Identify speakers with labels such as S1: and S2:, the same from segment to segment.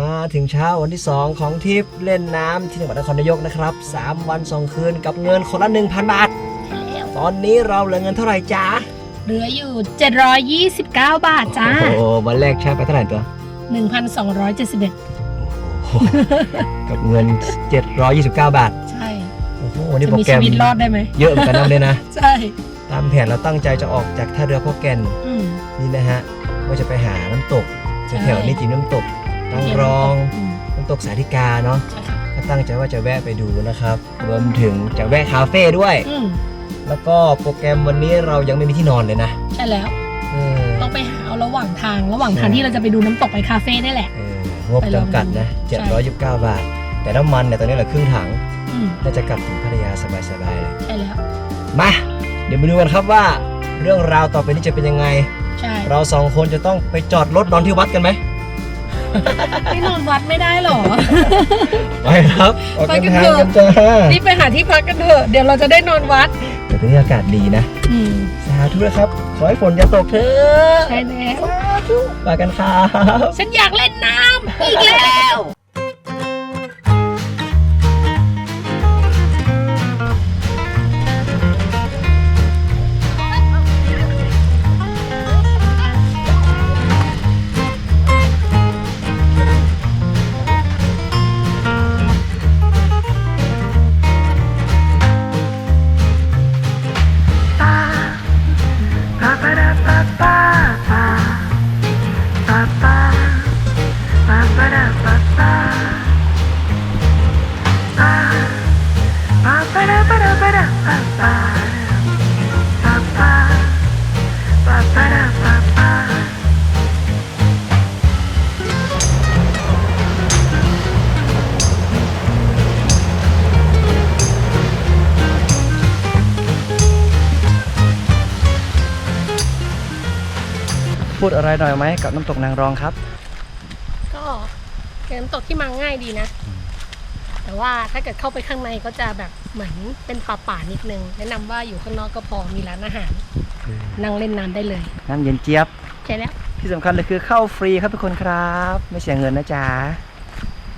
S1: มาถึงเช้าวันที่ 2 ของทริปเล่นน้ำที่จังหวัดนครนายกนะครับ 3 วัน 2 คืนกับเงินคนละ 1,000 บาท
S2: แล้ว
S1: ตอนนี้เราเหลือเงินเท่าไหร่จ๊ะ
S2: เหลืออยู่ 729 บาทจ้า
S1: โอ้โหวันแรกใช้ไปเท่าไหร่ตัว
S2: 1,271
S1: กับเงิน 729 บาท
S2: ใช่
S1: โอ้โหวันนี้
S2: จะ
S1: โปร
S2: มี
S1: แกร
S2: ชี
S1: ม
S2: วิตรอดได้ไหม
S1: เยอะเหมือนกันนะเลยนะ
S2: ใช่
S1: ตามแผนเราตั้งใจจะออกจากท่าเรือพ่อแก่น
S2: อืม
S1: นี่นะฮะว่าจะไปหาน้ำตก
S2: ใช่
S1: แถวๆนี้จีน้ำตก นางรอง
S2: อืม
S1: น้ำตกสาธิกาเนาะ
S2: ใช่ค่ะ
S1: ก็ตั้งใจว่าจะแวะไปดูนะครับ รวมถึงจะแวะคาเฟ่ด้วย
S2: อืม
S1: แล้วก็โปรแกรมวันนี้เรายังไม่มีที่นอนเลยนะ
S2: ใช่แล้ว
S1: เออ
S2: ต้องไปหาเอาระหว่างทาง ระหว่างทาง
S1: ใช่
S2: ที่เราจะไปดูน้ำตกไปคาเฟ่นี่แหละ
S1: เอองบ
S2: ไปลอง
S1: จำกัดนะ
S2: ใช่
S1: 729 บาท แต่น้ำมันเนี่ยตอนนี้เหลือครึ่งถัง
S2: อืม
S1: น่าจะกลับถึงพัทยาสบายๆเลย
S2: ใช่แล้ว
S1: มา เดี๋ยวมาดูกันครับว่า เรื่องราวต่อไปนี้จะเป็นยังไง
S2: ใช่
S1: เราสองคนจะต้องไปจอดรถนอนที่วัดกันไหม
S2: ไม่นอนวัดไม่ได้หรอ
S1: ไปครับออก
S2: ไป
S1: เดิน
S2: กัน
S1: ทาง
S2: เถอะ
S1: กันจ้า
S2: รีบไปหาที่พักกันเถอะ เดี๋ยวเราจะได้นอนวัด
S1: แต่ตอนนี้อากาศดีนะ
S2: อืม
S1: สาธุนะครับ ขอให้ฝนอย่าตกเถอะ
S2: ใช่แล้ว
S1: สาธุไปกันครับ
S2: ฉันอยากเล่นน้ำอีกแล้ว
S1: พูดอะไรหน่อยไหมกับน้ำตกนางรองครับ
S2: ก็เป็นน้ำตกที่มาง่ายดีนะ แต่ว่าถ้าเกิดเข้าไปข้างในก็จะแบบเหมือนเป็นป่าป่าๆนิดนึง แนะนำว่าอยู่ข้างนอกก็พอมีร้านอาหาร นั่งเล่นน้ำได้เลย
S1: น้ำเย็นเจี๊ยบ
S2: ใช่แล้ว
S1: ที่สำคัญเลยคือเข้าฟรีครับทุกคนครับ ไม่เสียเงินนะจ๊ะ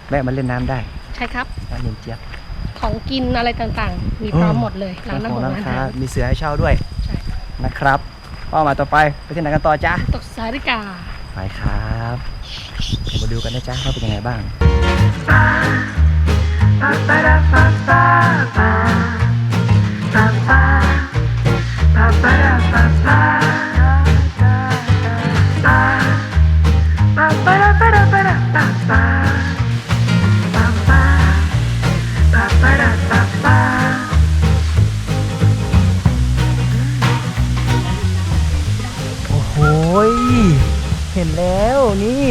S1: แวะมาเล่นน้ำได้
S2: ใช่ครับ
S1: น้ำเย็นเจี๊ยบ
S2: ของกินอะไรต่างๆ มีพร้อมหมดเลยร้านอาหาร
S1: ร้าน
S2: ร้านอา
S1: ค้า
S2: หาร
S1: มีเสือให้เช่าด้วย
S2: ใช่
S1: นะครับเป้าหมายต่อไปไปที่ไหนกันต่อจ๊ะ
S2: ตกสาริกา
S1: ไปครับเดี๋ยวมาดูกันนะจ๊ะว่าเป็นยังไงบ้างโเห็นแล้วนี่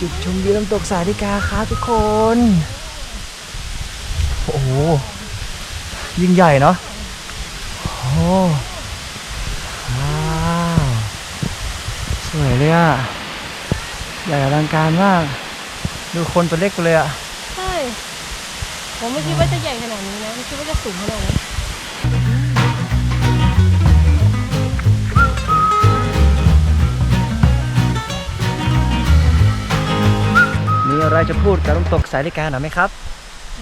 S1: จุดชมวิวน้ำตกสาธิกาครับทุกคน โอ้โหยิ่งใหญ่เนาะโอ้ว้าวสวยเลยอะใหญ่อลังการมาก ดูคนตัวเล็กเลยอะ
S2: ใช่ ผมไม่คิดว่าจะใหญ่ขนาดนี้นะไม่คิดว่าจะสูงขนาดนี้
S1: อะไรจะพูดกับน้ำตกสาธิกาหน่อยไหมครับ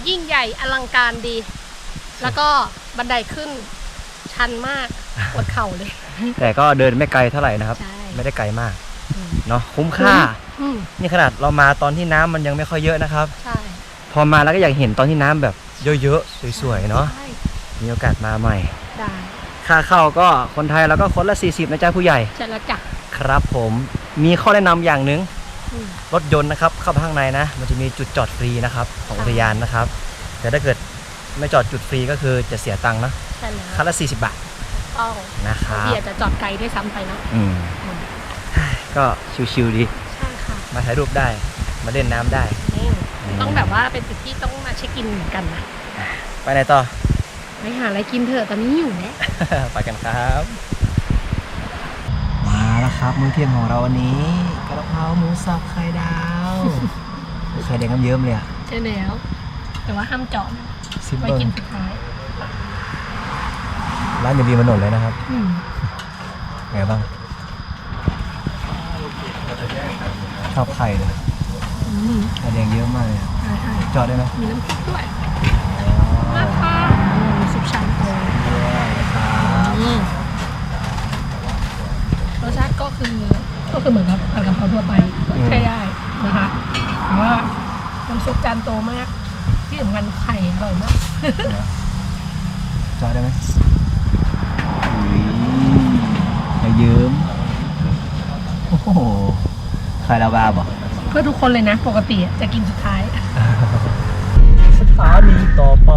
S2: ยิ่งใหญ่อลังการดี แล้วก็บันไดขึ้นชันมากปวดเข่าเลย
S1: แต่ก็เดินไม่ไกลเท่าไหร่นะครับ
S2: ใช่
S1: ไม่ได้ไกลมาก
S2: อืม
S1: เนาะคุ้มค่า
S2: อืม
S1: นี่ขนาดเรามาตอนที่น้ำมันยังไม่ค่อยเยอะนะครับ
S2: ใช่
S1: พอมาแล้วก็อยากเห็นตอนที่น้ำแบบเยอะๆสวยๆเนาะ
S2: ใช่
S1: มีโอกาสมาใหม่
S2: ได้
S1: ค่าเข้าก็คนไทยแล้วก็คนละ 40นะจ๊ะผู้ใหญ่
S2: ใช่แล้วจ้ะ
S1: ครับผมมีข้อแนะนำอย่างหนึ่ง
S2: อืม
S1: รถยนต์นะครับเข้าไปข้างในนะ มันจะมีจุดจอดฟรีนะครับของอุทยานนะครับ แต่ถ้าเกิดไม่จอดจุดฟรีก็คือจะเสียตังค์นะ
S2: ใช่แล้ว
S1: คันละ40 บาท
S2: ต้อง
S1: นะค
S2: บาง
S1: รับ
S2: ทีอาจจะจอดไกลด้วยซ้ำไปเนาะ
S1: อืม
S2: อืม
S1: ก็ชิวๆดี
S2: ใช่ค่ะ
S1: มาถ่ายรูปได้มาเล่นน้ำได้
S2: นี่ต้องแบบว่าเป็นจุดที่ต้องมาเช็คอินเหมือนกันนะ
S1: ไปไหนต่อ
S2: ไปหาอะไรกินเถอะตอนนี้อยู่แล้ว
S1: ไปกันครับ มาแล้วครับมื้อเที่ยงของเราวันนี้กระเพราหมูสับไข่ดาวไข่แดงน้ำเยิ้มเลยอะ
S2: ใช่แล้ว แต่ว่าห้ามเจาะนะ
S1: ซิม
S2: ไว้
S1: เบิล
S2: กินสุดท้าย
S1: ร้านอยู่ริมถนนเลยนะครับ
S2: อืม
S1: ไงบ้างชอบไข่เลย
S2: อืม
S1: แดงเยอะมากเลยอะ
S2: ใช่ใช่
S1: จอดได้ไหม
S2: มีน้ำพริกด้วยนะคะมีซุปชามโต
S1: ด้วยนะครับ
S2: อืม รสชาติก็คือก็คือเหมือนกับผัดกะเพราทั่วไปก็ใช้ได้นะคะแต่ว่าน้ำซุปจานโตมาก ที่สำคัญไข่อร่อยมาก
S1: จอดได้ไหมอุ้ยอย่ายืมโอ้โหใครลาวาบอก
S2: เพื่อทุกคนเลยนะ ปกติอะจะกินสุดท้าย
S1: สถานีต่อไป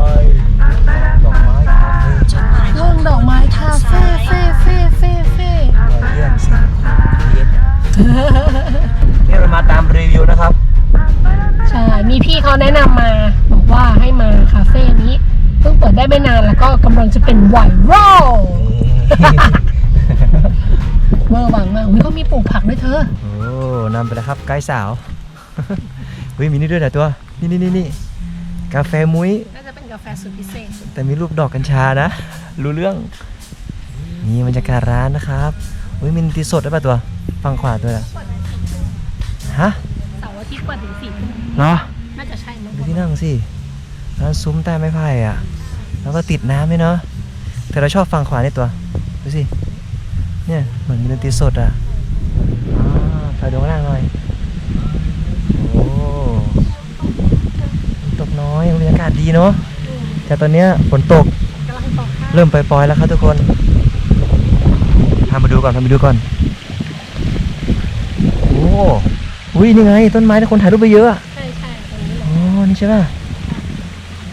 S1: ดอกไม้คาเฟ่
S2: วงดอกไม้คาเฟ่เฟ่เฟ่
S1: นสิงเทียดนี่เรามาตามรีวิวนะครับ
S2: ใช่ มีพี่เขาแนะนำมาบอกว่าให้มาคาเฟ่นี้เพิ่งเปิดได้ไม่นานแล้วก็กำลังจะเป็นไวรัลเวอร์วังมากอุ้ยเขามีปลูกผักด้วยเธอ
S1: โอ้นำไปแล้วครับไกด์สาวเฮ้ยมีนี่ด้วยนะตัว นี่นี่นี่นี่กาแฟมุ้ย
S2: น่าจะเป็นกาแฟสุดพิเศษ
S1: แต่มีรูปดอกกัญชานะ รู้เรื่อง นี่บรรยากาศร้านนะครับ อุ้ยมีดนตรีสดด้วยป่ะตัวฟังขวาตัวละฮะ
S2: เสาร์อาทิตย์เปิดถึงสี่ทุ่ม
S1: เหรอ
S2: น่าจะใช่มั้ง
S1: ดูที่นั่งสิร้านซุ้มใต้ไม้ไผ่อะแล้วก็ติดน้ำด้วยเนาะแต่เราชอบฟังขวานี่ตัวดูสิเนี่ยเหมือนมีดนตรีสดอะอ่าถ่ายดูข้างล่างหน่อยโอ้ฝนตกน้อยบรรยากาศดีเนาะแต่ตอนเนี้ยฝนตก
S2: กำลังตกค่ะ
S1: เริ่มปล่อยๆแล้วครับทุกคนพามาดูก่อนพามาดูก่อน โอ้อุ้ยนี่ไง ต้นไม้ที่คนถ่ายรูปไปเยอะอะ
S2: ใช่ใช่ตรงนี้เลย
S1: อ๋อนี่ใช่ป่ะ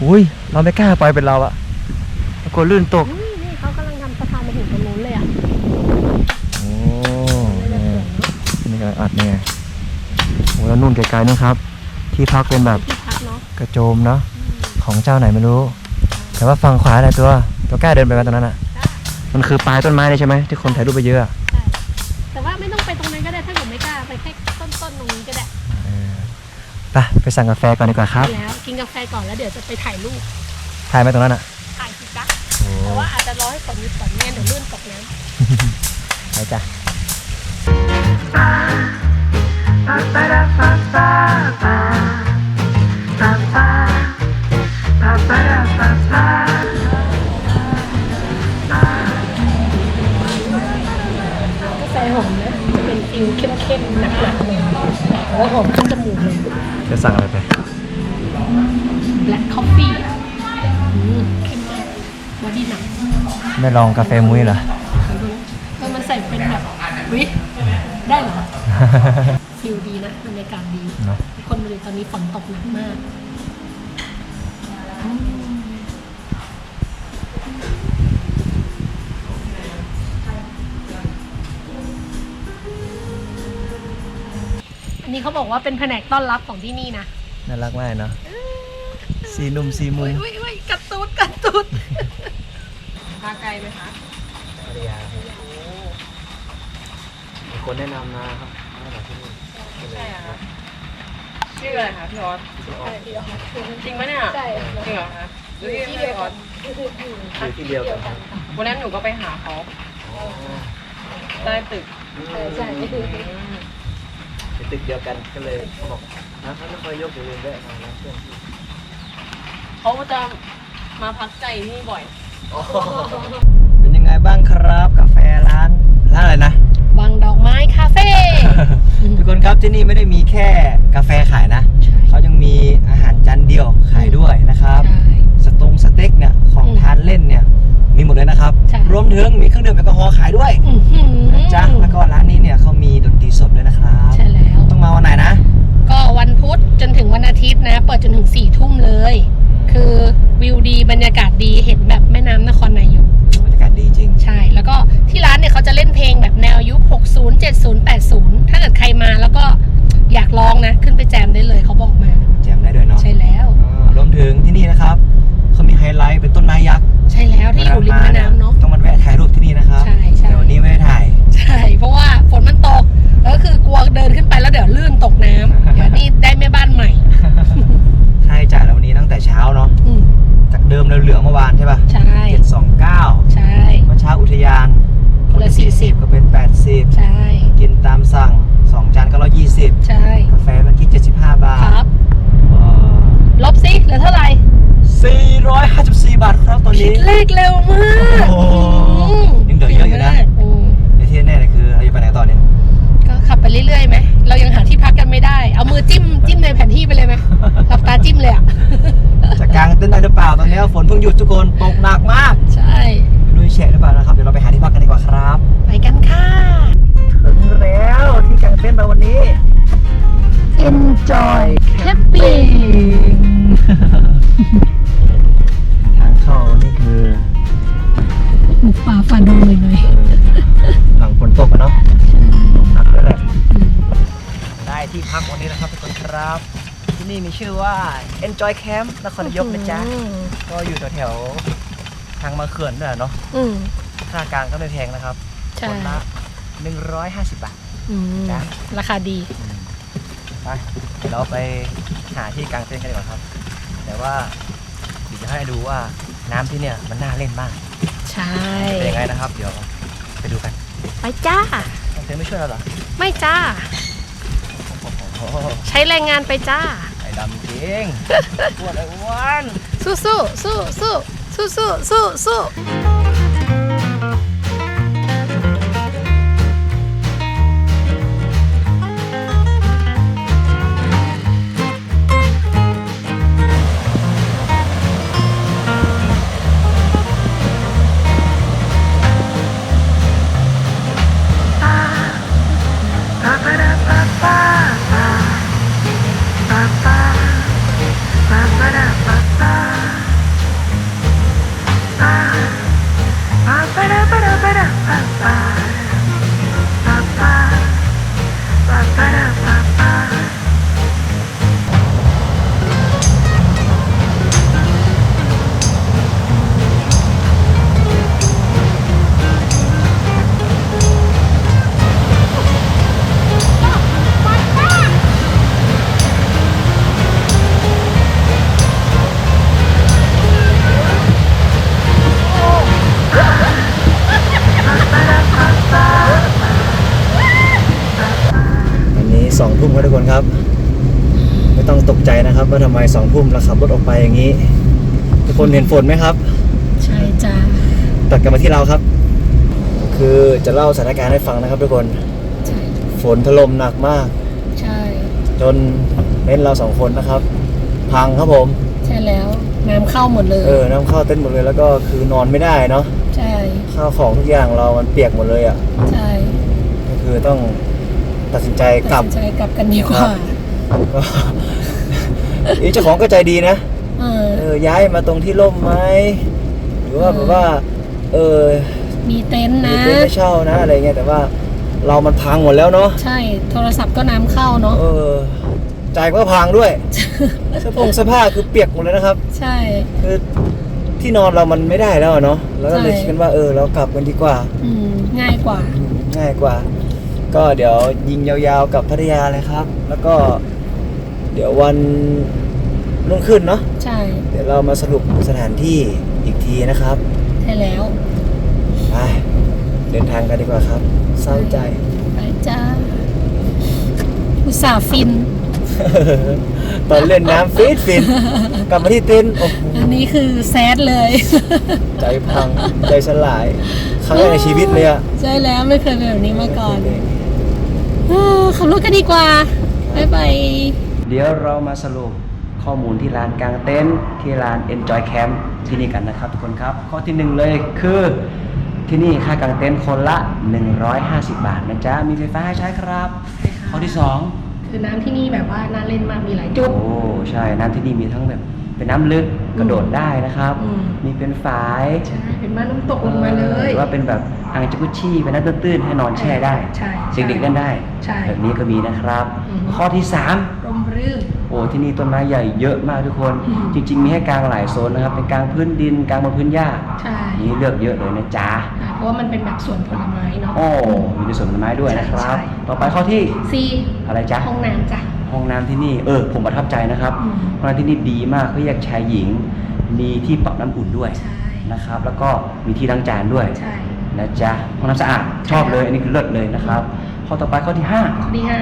S1: อุ้ยเราไม่กล้าไปเป็นเราอะกลัวลื่นตก
S2: อุ้ยนี่เขากำลังทำสะพานมาถึงตรงนู้นเลยอะ
S1: โอ้
S2: ไม่
S1: นี่
S2: ได้เปลี่ยนเนอะ
S1: นี่กำลังอัดเนี่ยโอ้แล้วนู่นไกลๆนะครับ ที่พักเป็นแบบ
S2: ที่พักเนาะ
S1: กระโจมเนาะของเจ้าไหนไม่รู้ แต่ว่าฝั่งขวาอะไรตัวตัวกล้าเดินไปไหมตรงนั้นอะ มันคือปลายต้นไม้เลยใช่ไหมที่คนถ่ายรูปไปเยอะอะ
S2: ใช่แต่ว่าไม่ต้องไปตรงนั้นก็ได้ถ้าเกิดไม่กล้าไปแค่ต้นๆตรงนี้ก็ได้
S1: เออไปไปสั่งกาแฟก่อนดีกว่าครับ
S2: แล้วกินกาแฟก่อนแล้วเดี๋ยวจะไปถ่ายรูป
S1: ถ่ายไหมตรงนั้นอะ
S2: ถ่ายสิจ๊ะ
S1: โอ้
S2: แต่ว่าอาจจะรอให้ฝนหยุดก่อนไม่งั้นเดี๋ยวลื่นตกน้ำ
S1: ไปจ้ะ
S2: ลอ
S1: ง
S2: กา
S1: แฟมุ้ยเหรอ
S2: เออมันใส่เป็นแบบวิได้เหรอ ฟิลดีนะบรรยากาศดี
S1: เนอะ
S2: คนมาดูตอนนี้ฝนตกหนักมากอืมอันนี้เขาบอกว่าเป็นแผนกต้อนรับของที่นี่นะ
S1: น่ารักมากเนาะสีหนุ่มสีมุ
S2: อุ้
S1: ม
S2: ยอุ้ยอุ้ยกัดตูดกัดตูด
S3: มาไกลไหมคะ
S1: มีคนแนะนำมาครับ
S3: ใช่อะคะชื่ออะไรคะพี่ออสจริงปะเนี่ย
S2: ใช่
S3: จริงเหรอคะหรือที่พี่ออส
S1: อยู่ที่เดียวกัน
S3: วันนั้นหนูก็ไปหาเขาใต้ตึก
S2: ใช่ใช่
S1: อยู่ตึกเดียวกันก็เลยเขาบอกนะถ้าไม่ค่อยยกอย่าลืมแวะมานะเพื่อน
S3: เขาจะมาพักใจที่นี่บ่อย
S1: เป็นยังไงบ้างครับกาแฟร้านร้านอะไรนะ
S2: วังดอกไม้คาเฟ่
S1: ทุกคนครับที่นี่ไม่ได้มีแค่กาแฟขายนะ
S2: ใช่
S1: เขายังมีอาหารจานเดียวขายด้วยนะครับ
S2: ใช่
S1: สตงสเต็กเนี่ยของ
S2: อืม
S1: ทานเล่นเนี่ยมีหมดเลยนะครับ
S2: ใช่
S1: รวมถึงมีเครื่องดื่มแอลกอฮอล์ขายด้วย
S2: อื้อหือ
S1: นะจ๊ะแล้วก็ร้านนี้เนี่ยเขามีดนตรีสดด้วยนะครับ
S2: ใช่แล้ว
S1: ต้องมาวันไหนนะ
S2: ก็วันพุธจนถึงวันอาทิตย์นะ เปิดจนถึงสี่ทุ่มเลย คือวิวดีบรรยากาศดีเห็นแบบแม่น้ำนครนายก
S1: บรรยากาศดีจริง
S2: ใช่ แล้วก็ที่ร้านเนี่ยเขาจะเล่นเพลงแบบแนวยุค 60 70 80 ถ้าเกิดใครมาแล้วก็อยากลองนะ ขึ้นไปแจมได้เลยเขาบอกมา
S1: แจมได้ด้วยเนาะ
S2: ใช่แล้ว
S1: รวมถึงที่นี่นะครับเขามีไฮไลท์เป็นต้นไม้ยักษ์
S2: ใช่แล้วที่อยู่ริมแม่น้ำเนาะ
S1: ต้องมาแวะถ่ายรูปที่นี่นะครับ
S2: ใช่ใช่
S1: วันนี้ไม่ได้ถ่าย
S2: ใช่ เพราะว่าฝนมันตกก็คือกลัวเดินขึ้นไปแล้วเดี๋ยวลื่นตกน้ำเดี๋ยวนี่ได้
S1: แม่บ้านใหม่ ใช่จ้ะ
S2: แล้
S1: ว ตั้งแต่เช้าเนาะจา
S2: กเดิมเราเหลือเมื่อวานใช่ป่ะใช่ เจ็ดสองเก้าใช่ เมื่อ
S1: เช้าอุทยานคนละลสี่สิบ 40 ก็เป็นแปดสิบใช่ กินตามสั่งสองจานก็ร้อยยี่สิบใช่กาแฟเมื่อกี้เจ็ดสิบ
S2: ห้าบาค
S1: ทรับลบสิเหลือเท่าไห
S2: ร่
S1: สี่ร้อยห้าสิ
S2: บสี่บาทครับตอ
S1: นคินี้ ดเลขเร็วมากโอ้ แล้วฝนเพิ่งหยุดทุกคนตกหนักมาก นี่มีชื่อว่า Enjoy Camp นครนายกนะจ๊ะ
S2: อืม
S1: ก็อยู่แถวๆทางมาเขื่อนด้วยเนาะ
S2: อืม
S1: ค่ากลางก็ไม่แพงนะครับ
S2: ใช่
S1: คนละ150 บาท
S2: อืม
S1: จ้ะ
S2: ราคาดี
S1: ไปเดี๋ยวเราไปหาที่กางเต็นท์กันดีกว่าครับ แต่ว่าเดี๋ยวจะให้ดูว่าน้ำที่เนี่ยมันน่าเล่นมาก
S2: ใช่
S1: เป็นยังไงนะครับ เดี๋ยวไปดูกัน
S2: ไปจ้า
S1: กางเต็นท์ไม่ช่วยเราเหรอ
S2: ไม่จ้า
S1: โอ้โห
S2: ใช้แรงงานไปจ้า
S1: ไอ้ ดำจริงอ้วนไอ้อ้วน
S2: สู้สู้สู้สู้สู้สู้สู้สู้
S1: มครับทุกคนครับ ไม่ต้องตกใจนะครับ ว่าทำไมสองทุ่มเราขับรถออกไปอย่างนี้ ทุกคนเห็นฝนไหมครับ
S2: ใช่จ้า
S1: ตัดกลับมาที่เราครับ คือจะเล่าสถานการณ์ให้ฟังนะครับทุกคน
S2: ใช่
S1: ฝนถล่มหนักมาก
S2: ใช่
S1: จนเต็นท์เราสองคนนะครับ พังครับผม
S2: ใช่แล้วน้ำเข้าหมดเลย
S1: เออน้ำเข้าเต็นท์หมดเลยแล้วก็คือนอนไม่ได้เนาะ
S2: ใช่
S1: ข้าวของทุกอย่างเรามันเปียกหมดเลยอะ
S2: ใช่
S1: ก็คือต้อง ตัดสินใจก
S2: ตั
S1: ลั
S2: ด
S1: บ
S2: สินใจกลับกันดีกว่า
S1: ก็อีเจ้าของก็ใจดีนะ
S2: เออ
S1: เออย้ายมาตรงที่ร่มไหมหรือว่าแบบว่า เออ
S2: มีเต็นท์
S1: มี
S2: นะ
S1: เต็นท์ให้เช่านะอะไรเงี้ยแต่ว่าเรามันพังหมดแล้วเนาะ
S2: ใช่โทรศัพท์ก็น้ำเข้าเนาะ
S1: เออใจายก็พังด้วยเสื้อผงเสื้อผ้าคือเปียกหมดเลยนะครับ
S2: ใช่
S1: คือที่นอนเรามันไม่ได้แล้วอะเนาะแล้วก็เลย
S2: ใช่
S1: คิดกันว่าเออเรากลับกันดีกว่า
S2: อืมง่ายกว่า
S1: อืมง่ายกว่า ก็เดี๋ยวยิงยาวๆกับพัทยาเลยครับ แล้วก็เดี๋ยววันรุ่งขึ้นเนาะ
S2: ใช่
S1: เดี๋ยวเรามาสรุปสถานที่อีกทีนะครับ
S2: ใช่แล้ว
S1: ไปเดินทางกันดีกว่าครับ เศร้าใจ
S2: ไปจ้าอุตส่าห์ฟิน
S1: ตอนเล่นน้ำฟินฟินกลับมาที่เต็นท์โอ้โห
S2: อันนี้คือแซดเลย
S1: ใจพัง ใจสลายครั้งแรกในชีวิตเลยอะ
S2: ใช่แล้วไม่เคยเป็นแบบนี้มาก่อนเออ ขับรถกันดีกว่าบายบาย
S1: เดี๋ยวเรามาสรุปข้อมูลที่ร้านกลางเต็นท์ที่ร้าน Enjoy Camp ที่นี่กันนะครับทุกคนครับ ข้อที่หนึ่งเลยคือที่นี่ค่ากางเต็นท์คนละ 150 บาทนะจ๊ะ มีไฟฟ้าให้ใช้ครับ ข้อที่สอง
S2: คือน้ำที่นี่แบบว่าน่าเล่นมากมีหลายจุด
S1: โอ้ ใช่ น้ำที่นี่มีทั้งแบบเป็นน้ำลึก กระโดดได้นะครับ
S2: อืม
S1: มีเป็นฝาย
S2: ใช่เป็นบ้านน้ำตกลงมาเลย
S1: หรือว่าเป็นแบบอ่างจักรุชี่เป็นน้ำตื้นๆให้นอนแช่ได้
S2: ใช่
S1: เด็กๆเล่นได้
S2: ใช่
S1: แบบนี้ก็มีนะครับ
S2: อืม
S1: ข้อที่สาม
S2: ร่มรื่น
S1: โอ้ที่นี่ต้นไม้ใหญ่เยอะมากทุกคน
S2: อืม
S1: จริง ๆ มีให้กลางหลายโซนนะครับ เป็นกลางพื้นดินกลางบนพื้นหญ้า
S2: ใช่
S1: นี่เลือกเยอะเลยนะจ๊ะ
S2: อ่าเพราะว่ามันเป็นแบบสวนผลไม้เนาะ
S1: โอ้มีในสวนผลไม้ด้วยนะครับ
S2: ใช่ใช่
S1: ต่อไปข้อที่
S2: ซี
S1: อะไรจ๊ะ
S2: ห้องน้ำจ้ะ
S1: ห้องน้ำที่นี่เออผมประทับใจนะครับ
S2: อืม
S1: ห้องน้ำที่นี่ดีมากเขาแยกชายหญิง มีที่ปรับน้ำอุ่นด้วย
S2: ใช่
S1: นะครับ แล้วก็มีที่ล้างจานด้วย
S2: ใช่
S1: นะจ๊ะห้องน้ำสะอาดชอบเลยอันนี้คือเลิศเลยนะครับข้อต่อไปข้อที่ห้า
S2: ข้อที่ห้า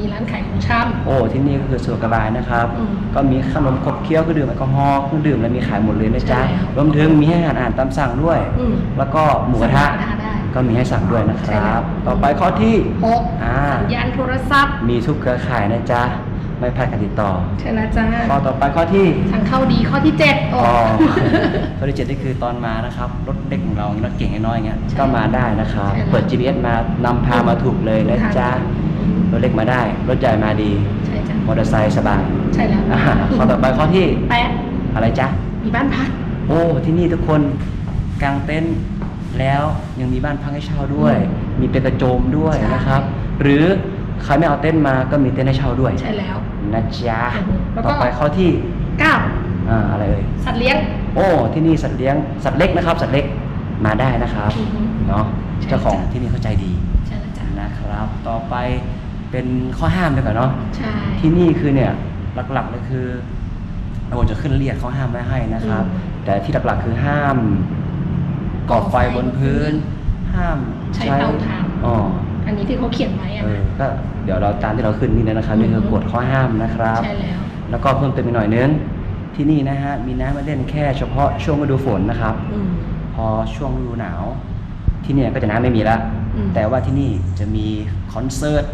S2: มีร้านขายของช
S1: โอ้ที่นี่ก็คือสะดวกสบายนะครับ
S2: อืม
S1: ก็มีขนมขบเคี้ยวเครื่องดื่มแอลกอฮอล์เครื่องดื่มอะไรมีขายหมดเลยนะจ๊ะ
S2: ใช่แล้ว
S1: รวมถึงมีให้อาหารอาหารตามสั่งด้วย
S2: อืม
S1: แล้วก็หมูกระทะ
S2: สั่งหมู กระทะได้
S1: ก็มีให้สั่งด้วยนะค
S2: ใช่
S1: รั
S2: แล้
S1: บ
S2: ว
S1: ต่อไปข้อที่ำ
S2: หก
S1: อ่า
S2: สัญญาณโทรศัพท์
S1: มีทุกเครือข่ายนะจ๊ะ ไม่พลาดการติดต่อ
S2: ใช่แล้วจ้า
S1: ข้อต่อไปข้อที่
S2: ทางเข้าดีข้อที่เจ็ดโอ้
S1: อ๋อข้อที่เจ็ดนี่คือตอนมานะครับ รถเล็กของเรารถเก่งน้อยๆอย่างเงี้ย
S2: ใช่
S1: ก็มาได้นะครับ
S2: ใช่แล้ว
S1: เปิด GPS มานำพามาถูกเลยนะจ๊ะ
S2: อืม
S1: รถเล็กมาได้ รถใหญ่มาดี
S2: ใช่จ้าม
S1: อเตอร์ไซค์สบาย
S2: ใช่แล้ว
S1: อ่าข้อต่อไปข้อที่
S2: แปด
S1: อะไรจ๊ะ
S2: มีบ้านพัก
S1: โอ้ที่นี่ทุกคนกางเต็นท์ แล้วยังมีบ้านพักให้เช่าด้วย
S2: อืม
S1: มีเป็นกระโจมด้วย
S2: ใช่
S1: นะครับ หรือใครไม่เอาเต็นท์มาก็มีเต็นท์ให้เช่าด้วย
S2: ใช่แล้ว
S1: นะจ๊ะ
S2: อืมแล้วก็
S1: ต่อไปข้อที่
S2: เก้า
S1: อ่าอะไรเอ่ย
S2: สัตว์เลี้ยง
S1: โอ้ที่นี่สัตว์เลี้ยงสัตว์เล็กนะครับ สัตว์เล็กมาได้นะครับ
S2: อือฮึ
S1: เนาะ
S2: ใช่
S1: เจ้าของ
S2: จ้ะ
S1: ที่นี่เข้าใจดี
S2: ใช่แล้วจ้า
S1: นะครับ ต่อไปเป็นข้อห้ามดีกว่าเนาะ
S2: ใช่
S1: ที่นี่คือเนี่ยหลักๆเลยคือเราจะขึ้นเรียกเขาห้ามไม่ให้นะครับ
S2: อืม
S1: แต่ที่หลักๆคือห้าม ก่อไฟบนพื้น ห้าม
S2: ใช้เตาถ่าน
S1: อ๋อ
S2: อันนี้ที่เขาเขียนไว้อะ
S1: เออ
S2: นะ
S1: ก็เดี๋ยวเราตามที่เราขึ้นนี่นะครับ
S2: อืม
S1: นี่คือกฎข้อห้ามนะครับ
S2: ใช่แล้ว
S1: แล้วก็เพิ่มเติมอีกหน่อยนึงที่นี่นะฮะมีน้ำมาเล่นแค่เฉพาะช่วงฤดูฝนนะครับ
S2: อืม
S1: พอช่วงฤดูหนาว ที่เนี่ยก็จะน้ำไม่มีละ
S2: อืม
S1: แต่ว่าที่นี่จะมีคอนเสิร์ต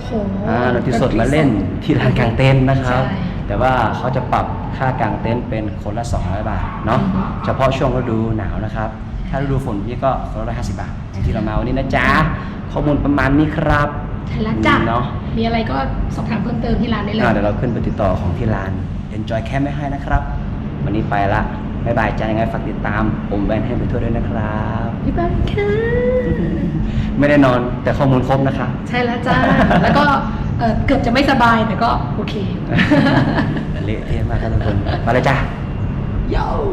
S2: โห
S1: อ่าดนตรีสดมาเล่นที่ลานกลางเต็นท์นะครับ
S2: ใช่
S1: แต่ว่าเขาจะปรับค่ากลางเต็นท์เป็นคนละ 200 บาทเนาะ
S2: อือฮึ
S1: เฉพาะช่วงฤดูหนาวนะครับ ถ้าฤดูฝนนี่ก็คนละ150บาทอย่างที่เรามาวันนี้นะจ๊ะข้อมูลประมาณนี้ครับ
S2: ใช่แล้วจ้า
S1: เนาะ
S2: มีอะไรก็สอบถามเพิ่มเติมที่ร้านได้เลย
S1: อ่าเดี๋ยวเราขึ้นไปติดต่อของที่ร้าน Enjoy Camp ไม่ให้นะครับ วันนี้ไปละบ๊ายบายจ้ายังไงฝากติดตามผมแวนให้ไปทั่วด้วยนะครับ
S2: บ๊ายบายค่ะ
S1: ไม่ได้นอนแต่ข้อมูลครบนะครับ
S2: ใช่แล้วจ้าแล้วก็เอ่อเกือบจะไม่สบายแต่ก็โอเค
S1: เละเทะมากครับทุกคนมาเลยจ้า
S2: โย่